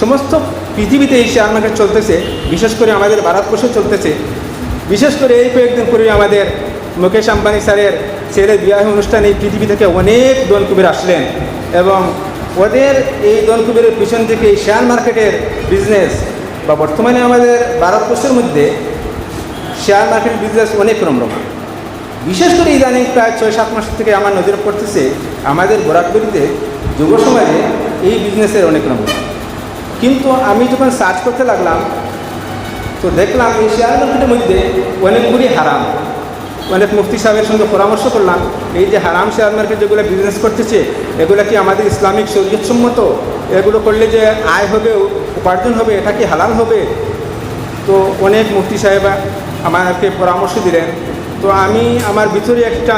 সমস্ত পৃথিবীতে এই শেয়ার মার্কেট চলতেছে, বিশেষ করে আমাদের ভারতবর্ষে চলতেছে। বিশেষ করে এই কয়েকদিন পূর্বে আমাদের মুকেশ আম্বানি স্যারের ছেলের বিবাহ অনুষ্ঠানে এই পৃথিবী থেকে অনেক দনকুবের আসলেন এবং ওদের এই দনকুবের পিছন থেকে এই শেয়ার মার্কেটের বিজনেস বা বর্তমানে আমাদের ভারতবর্ষের মধ্যে শেয়ার মার্কেট বিজনেস অনেক রমরমা বিশেষ করে ইদানিং প্রায় ছয় সাত মাস থেকে আমার নজরে পড়তেছে, আমাদের গোরাকবরিতে যুব সমাজে এই বিজনেসের অনেক রমরমা কিন্তু আমি যখন সার্চ করতে লাগলাম, তো দেখলাম এই শেয়ার মার্কেটের মধ্যে অনেকগুলি হারাম। অনেক মুফতি সাহেবের সঙ্গে পরামর্শ করলাম, এই যে হারাম শেয়ার মার্কেট যেগুলো বিজনেস করতেছে, এগুলো কি আমাদের ইসলামিক শরীয়তসম্মত? এগুলো করলে যে আয় হবে, উপার্জন হবে, এটা কি হালাল হবে? তো অনেক মুফতি সাহেব আমাকে পরামর্শ দিলেন। তো আমি আমার ভিতরে একটা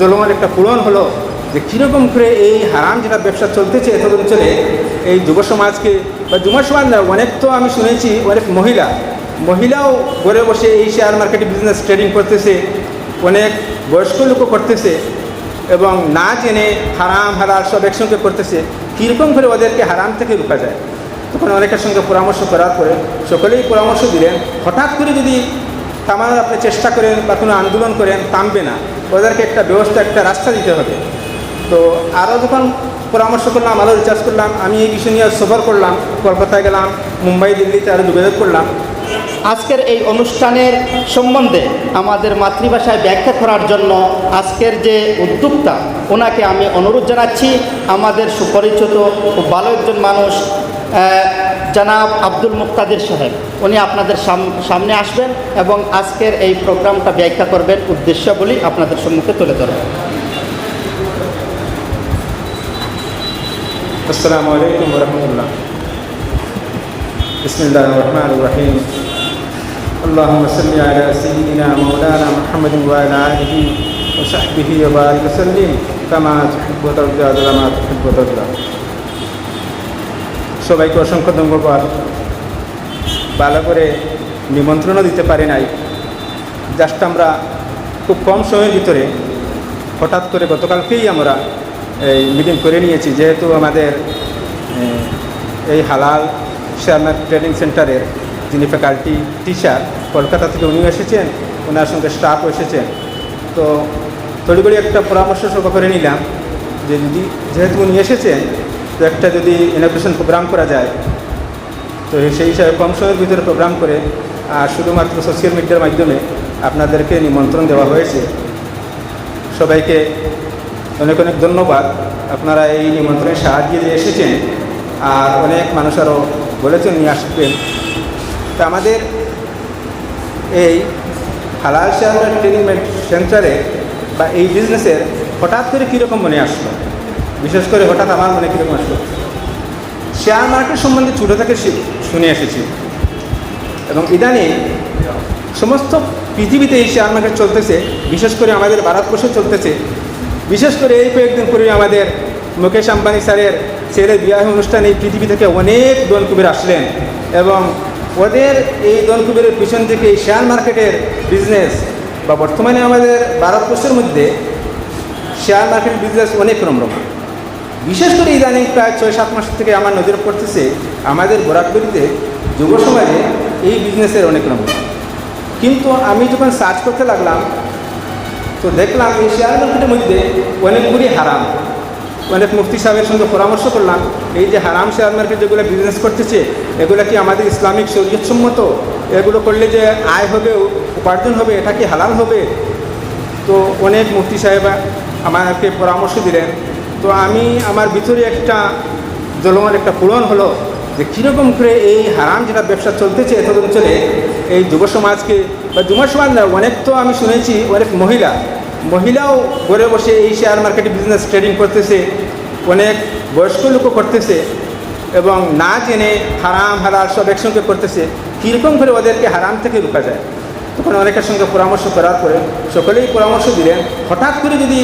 জলমান একটা পূরণ হলো যে কীরকম করে এই হারাম যেটা ব্যবসা চলতেছে এত অঞ্চলে এই যুব সমাজকে, বা যুব সমাজ না অনেক তো আমি শুনেছি, অনেক মহিলা, মহিলাও ঘরে বসে এই শেয়ার মার্কেটে বিজনেস ট্রেডিং করতেছে, অনেক বয়স্ক লোকও করতেছে, এবং না জেনে হারাম, হালাল সব একসঙ্গে করতেছে, কীরকম করে ওদেরকে হারাম থেকে রুকা যায়? তখন অনেকের সঙ্গে পরামর্শ করার পরে সকলেই পরামর্শ দিলেন, হঠাৎ করে যদি থামানোর আপনি চেষ্টা করেন বা কোনো আন্দোলন করেন, থামবে না। ওদেরকে একটা ব্যবস্থা, একটা রাস্তা দিতে হবে। তো আরও যখন পরামর্শ করলাম আরও রিচার্জ করলাম, আমি এই বিষয় নিয়ে সফর করলাম, কলকাতায় গেলাম, মুম্বাই, দিল্লিতে আরও যোগাযোগ করলাম। আজকের এই অনুষ্ঠানের সম্বন্ধে আমাদের মাতৃভাষায় ব্যাখ্যা করার জন্য আজকের যে উদ্যোক্তা, ওনাকে আমি অনুরোধ জানাচ্ছি, আমাদের সুপরিচিত ভালো একজন মানুষ জনাব আব্দুল মুক্তাদির সাহেব। উনি আপনাদের সাম- সামনে আসবেন এবং আজকের এই প্রোগ্রামটা ব্যাখ্যা করবেন উদ্দেশ্যগুলি আপনাদের সম্মুখে তুলে ধরবেন। আসসালামু আলাইকুম রহমতুল্লাহ বিসমিল্লাহ রহমান রহিম اللهم صل على سيدنا مولانا محمد وعلى آله وصحبه وبارك وسلم كما تحب وترضى عدل ما تحب وترضى সবাইকে অসংখ্য ধন্যবাদ ভালো করে নিমন্ত্রণও দিতে পারি নাই জাস্ট আমরা খুব কম সময়ের ভিতরে হঠাৎ করে গতকালকেই আমরা এই মিটিং করে নিয়েছি, যেহেতু আমাদের এই হালাল শেয়ার ট্রেনিং সেন্টারের যিনি ফ্যাকাল্টি টিচার কলকাতা থেকে উনিও এসেছেন, ওনার সঙ্গে স্টাফও এসেছেন। তো তড়িগড়ি একটা পরামর্শ সভা করে নিলাম যে যদি, যেহেতু উনি এসেছেন, তো একটা যদি ইনোভেশন প্রোগ্রাম করা যায়, তো সেই হিসাবে কম সময়ের ভিতরে প্রোগ্রাম করে, আর শুধুমাত্র সোশ্যাল মিডিয়ার মাধ্যমে আপনাদেরকে নিমন্ত্রণ দেওয়া হয়েছে। সবাইকে অনেক অনেক ধন্যবাদ। আপনারা এই নিমন্ত্রণে সাহায্য দিয়ে এসেছেন আর অনেক মানুষ আরও বলেছেন নিয়ে আসবেন। তা আমাদের এই হালাল শেয়ার ট্রেনিং সেন্টারে বা এই বিজনেসের হঠাৎ করে কীরকম মনে আসলো? বিশেষ করে হঠাৎ আমার মনে কীরকম আসলো? শেয়ার মার্কেট সম্বন্ধে ছোটো থেকে শুনে এসেছি। এবং ইদানিং সমস্ত পৃথিবীতে এই শেয়ার মার্কেট চলতেছে, বিশেষ করে আমাদের ভারতবর্ষে চলতেছে। বিশেষ করে এই কয়েকদিন পূর্বে আমাদের মুকেশ আম্বানি স্যারের ছেলের বিবাহ অনুষ্ঠানে এই পৃথিবী থেকে অনেক দনকুবের আসলেন এবং ওদের এই দনকুবের পিছন থেকে এই শেয়ার মার্কেটের বিজনেস বা বর্তমানে আমাদের ভারতবর্ষের মধ্যে শেয়ার মার্কেট বিজনেস অনেক রমরমা বিশেষ করে ইদানিং প্রায় ছয়, সাত মাস থেকে আমার নজরে পড়তেছে, আমাদের বরাকবরিতে যুব সমাজে এই বিজনেসের অনেক রমরমা কিন্তু আমি যখন সার্চ করতে লাগলাম তো দেখলাম এই শেয়ার মার্কেটের মধ্যে অনেকগুলি হারাম। অনেক মুফতি সাহেবের সঙ্গে পরামর্শ করলাম, এই যে হারাম শেয়ার মার্কেট যেগুলো বিজনেস করতেছে, এগুলো কি আমাদের ইসলামিক শরীয়তসম্মত? এগুলো করলে যে আয় হবে, উপার্জন হবে, এটা কি হালাল হবে? তো অনেক মুফতি সাহেবা আমাকে পরামর্শ দিলেন। তো আমি আমার ভিতরে একটা জলমান একটা পূরণ হলো যে কীরকম করে এই হারাম যেটা ব্যবসা চলতেছে এত অঞ্চলে এই যুব সমাজকে, বা যুব সমাজ অনেক তো আমি শুনেছি, অনেক মহিলা মহিলাও ঘরে বসে এই শেয়ার মার্কেটে বিজনেস ট্রেডিং করতেছে, অনেক বয়স্ক লোকও করতেছে এবং না জেনে হারাম, হালাল সব একসঙ্গে করতেছে, কীরকম করে ওদেরকে হারাম থেকে রুকা যায়? তখন অনেকের সঙ্গে পরামর্শ করার পরে সকলেই পরামর্শ দিলেন, হঠাৎ করে যদি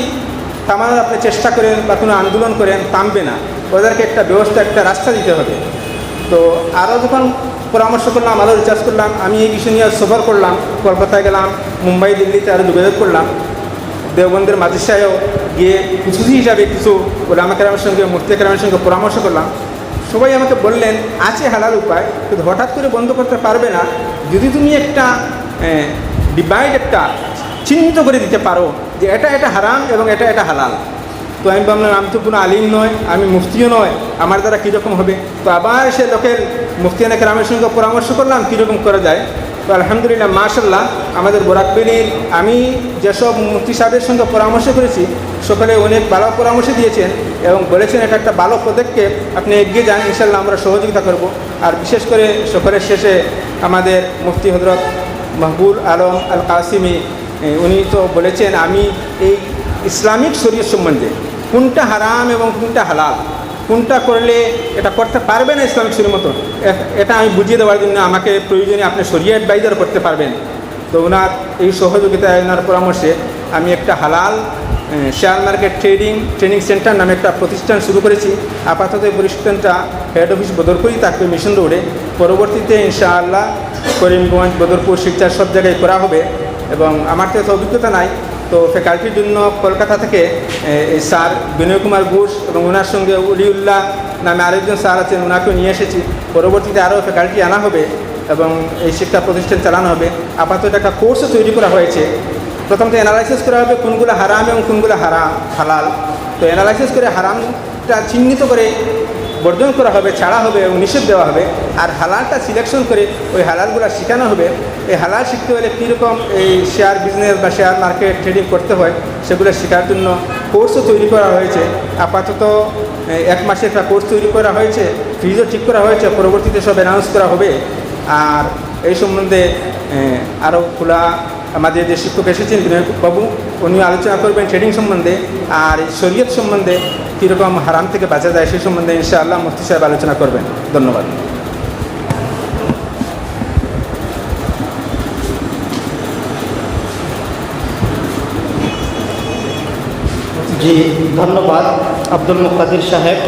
থামানোর আপনি চেষ্টা করেন বা কোনো আন্দোলন করেন, থামবে না। ওদেরকে একটা ব্যবস্থা, একটা রাস্তা দিতে হবে। তো আরও যখন পরামর্শ করলাম, আরও রিচার্জ করলাম, আমি এই বিষয় নিয়ে সফর করলাম, কলকাতায় গেলাম, মুম্বাই, দিল্লিতে আরও যোগাযোগ করলাম দেওবন্দের মাদ্রাসায়ও গিয়ে কিছু হিসাবে কিছু ওলামা কেরামের সঙ্গে মূর্তি কেরামের সঙ্গে পরামর্শ করলাম। সবাই আমাকে বললেন, আছে হালাল উপায়, কিন্তু হঠাৎ করে বন্ধ করতে পারবে না। যদি তুমি একটা ডিভাইড একটা চিহ্নিত করে দিতে পারো যে এটা এটা হারাম এবং এটা এটা হালাল। তো আমি ভাবলাম, আমি তো কোনো আলিম নয় আমি মুফতিও নয় আমার দ্বারা কীরকম হবে? তো আবার সে লোকের মুফতিয়ানা কেরামের সঙ্গে পরামর্শ করলাম, কীরকম করা যায়। তো আলহামদুলিল্লাহ মাশাল্লাহ আমাদের বোরাকবিলির আমি যেসব মুফতি সাহেবের সঙ্গে পরামর্শ করেছি, সকলে অনেক ভালো পরামর্শ দিয়েছেন এবং বলেছেন এটা একটা ভালো পদক্ষেপ, আপনি এগিয়ে যান ইনশাল্লাহ আমরা সহযোগিতা করব। আর বিশেষ করে সকলের শেষে আমাদের মুফতি হজরত মাহবুল আলম আল কাসিমি উনি তো বলেছেন, আমি এই ইসলামিক শরীর সম্বন্ধে কোনটা হারাম এবং কোনটা হালাল? কোনটা করলে এটা করতে পারবে না ইসলামিক শরীর মতো? এটা আমি বুঝিয়ে দেওয়ার জন্য আমাকে প্রয়োজনে আপনি শরিয়া অ্যাডভাইজার করতে পারবেন। তো ওনার এই সহযোগিতায় ওনার পরামর্শে আমি একটা হালাল share market trading training center নামে একটা প্রতিষ্ঠান শুরু করেছি। আপাতত এই প্রতিষ্ঠানটা হেড অফিস বদরপুরই থাকবে মিশন রোডে পরবর্তীতে ইনশাআল্লাহ করিমগঞ্জ, বদরপুর, শিলচর সব জায়গায় করা হবে। এবং আমার তো অভিজ্ঞতা নাই তো ফ্যাকাল্টির জন্য কলকাতা থেকে স্যার বিনয় কুমার ঘোষ এবং ওনার সঙ্গে উলিউল্লাহ নামে আরেকজন স্যার আছেন ওনাকেও নিয়ে এসেছি। পরবর্তীতে আরও ফ্যাকাল্টি আনা হবে এবং এই শিক্ষা প্রতিষ্ঠান চালানো হবে। আপাতত একটা কোর্সও তৈরি করা হয়েছে। প্রথমত অ্যানালাইসিস করা হবে কোনগুলো হারাম এবং কোনগুলো হারাম, হালাল। তো অ্যানালাইসিস করে হারামটা চিহ্নিত করে বর্জন করা হবে, ছাড়া হবে এবং নিষেধ দেওয়া হবে। আর হালালটা সিলেকশন করে ওই হালালগুলো শেখানো হবে। এই হালাল শিখতে হলে কীরকম এই শেয়ার বিজনেস বা শেয়ার মার্কেট ট্রেডিং করতে হয়, সেগুলো শেখার জন্য কোর্সও তৈরি করা হয়েছে। আপাতত এক মাসে একটা কোর্স তৈরি করা হয়েছে ফিজও ঠিক করা হয়েছে, পরবর্তীতে সব অ্যানাউন্স করা হবে। আর এই সম্বন্ধে আরও খোলা আমাদের যে শিক্ষক এসেছেন বিনয় বাবু উনি আলোচনা করবেন ট্রেডিং সম্বন্ধে। আর শরীয়ত সম্বন্ধে কীরকম হারাম থেকে বাঁচা যায় সেই সম্বন্ধে ইনশাআল্লাহ মুফতি সাহেব আলোচনা করবেন। ধন্যবাদ। জি, ধন্যবাদ। আব্দুল মুকাদির সাহেব।